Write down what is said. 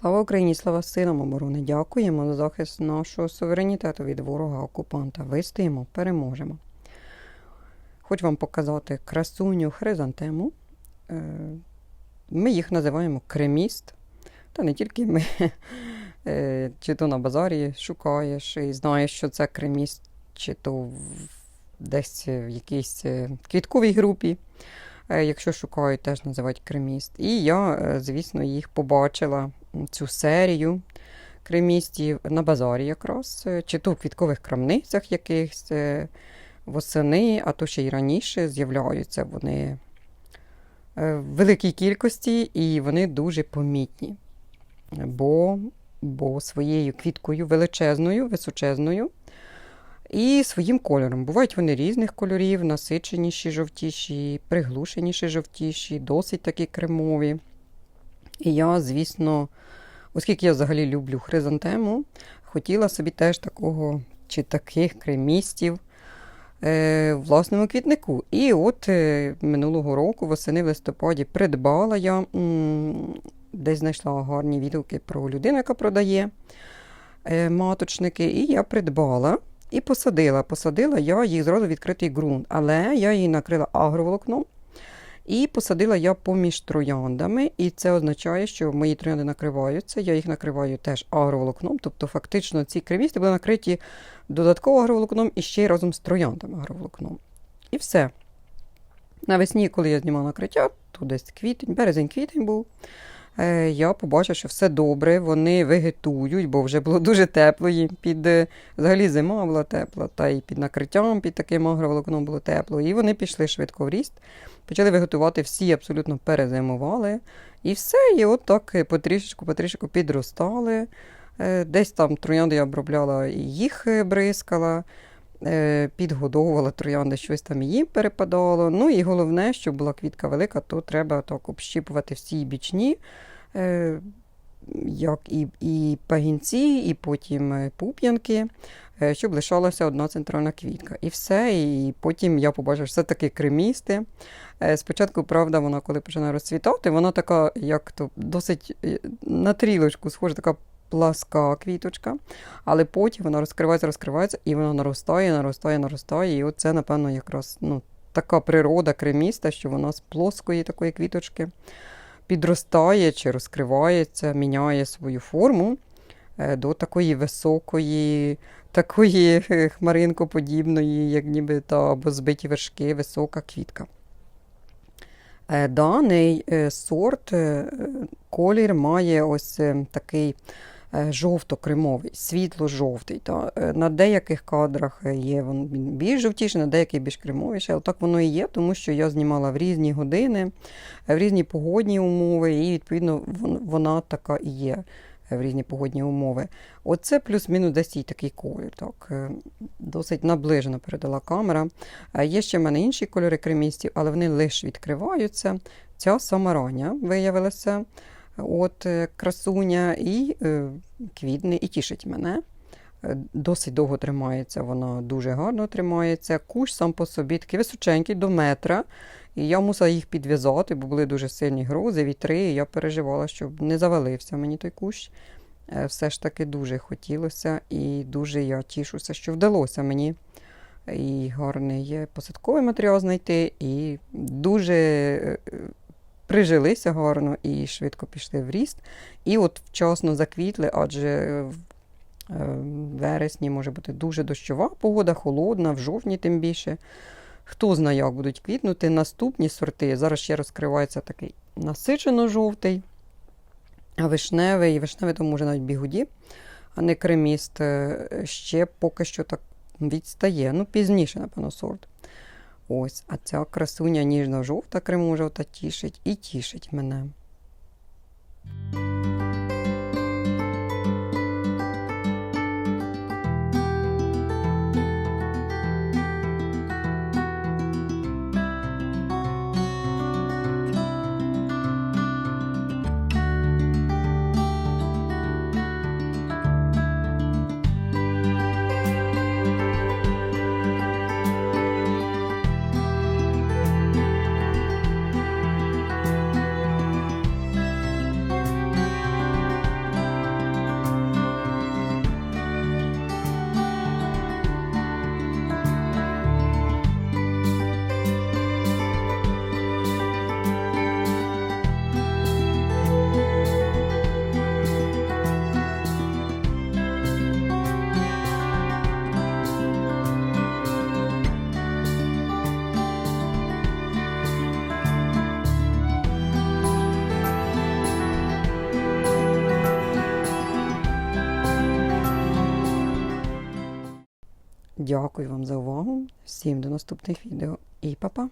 Слава Україні, слава силам оборони. Дякуємо за захист нашого суверенітету від ворога окупанта. Вистоїмо, переможемо. Хочу вам показати красуню хризантему. Е, Ми їх називаємо креміст. Та не тільки ми. Е, Чи то на базарі шукаєш і знаєш, що це креміст, чи то десь в якійсь е, квітковій групі. Е, Якщо шукають, теж називають креміст. І я, е, звісно, їх побачила цю серію кремістів на базарі якраз, е, чи то в квіткових крамницях якихось восени, а то ще й раніше з'являються вони в великій кількості і вони дуже помітні. Бо, бо своєю квіткою величезною, височезною і своїм кольором. Бувають вони різних кольорів, насиченіші, жовтіші, приглушеніші, жовтіші, досить такі кремові. І я, звісно, оскільки я взагалі люблю хризантему, хотіла собі теж такого чи таких кремістів е, власному квітнику. І от е, минулого року, восени в листопаді, придбала я, десь знайшла гарні відгуки про людину, яка продає е, маточники, і я придбала. І посадила. Посадила я їх зразу відкритий ґрунт, але я її накрила агроволокном і посадила я поміж трояндами. І це означає, що мої троянди накриваються. Я їх накриваю теж агроволокном. Тобто, фактично, ці кремісти були накриті додатково агроволокном і ще й разом з трояндами агроволокном. І все. Навесні, коли я знімала накриття, то десь квітень, березень-квітень був. Е, Я побачила, що все добре, вони вегетують, бо вже було дуже тепло їм. Під е, взагалі зима була тепла, та й під накриттям, під таким агроволокном було тепло. І вони пішли швидко в ріст, почали вегетувати, всі абсолютно перезимували. І все, і от так е, потрішечку, потрішечку підростали. Е, Десь там троянди я обробляла і їх бризкала, підгодовувала троянди, щось там їм перепадало. Ну і головне, щоб була квітка велика, то треба так общіпувати всі бічні, е, як і, і пагінці, і потім е, пуп'янки, е, щоб лишалася одна центральна квітка. І все. І потім я побачила, що це такі кремісти. Е, Спочатку, правда, вона, коли починає розцвітати, вона така, як то досить е, на трілочку, схожа, така пласка квіточка, але потім вона розкривається, розкривається, і вона наростає, наростає, наростає. І оце, напевно, якраз ну, така природа креміста, що вона з плоскої такої квіточки підростає чи розкривається, міняє свою форму е, до такої високої, такої хмаринкоподібної, як ніби та або збиті вершки, висока квітка. Е, Даний е, сорт, колір має ось такий жовто-кремовий, світло-жовтий. Е, На деяких кадрах е, є він більш жовтіший, на деяких більш кремовіший, але так воно і є, тому що я знімала в різні години, е, в різні погодні умови, і відповідно вона така і є е, в різні погодні умови. Оце плюс-мінус десь і такий колір. Так. е, Досить наближено передала камера. Е, Є ще в мене інші кольори кремістів, але вони лише відкриваються. Ця сама рання виявилася. От е, красуня і е, квітне, і тішить мене. Е, Досить довго тримається, вона дуже гарно тримається. Кущ сам по собі такий височенький до метра. І я мусила їх підв'язати, бо були дуже сильні грози, вітри. І я переживала, щоб не завалився мені той кущ. Все ж таки дуже хотілося, і дуже я тішуся, що вдалося мені і гарний посадковий матеріал знайти, і дуже прижилися гарно і швидко пішли в ріст. І от вчасно заквітли, адже е, в вересні може бути дуже дощова погода, холодна, в жовтні тим більше. Хто знає, як будуть квітнути. Наступні сорти. Зараз ще розкривається такий насичено-жовтий, а вишневий. Вишневий тому вже навіть бігуді, а не креміст. е, Ще поки що так відстає. Ну, пізніше, напевно, сорт. Ось, а ця красуня ніжно-жовта, крему-жовта тішить і тішить мене. Дякую вам за увагу. Всім до наступних відео і па-па!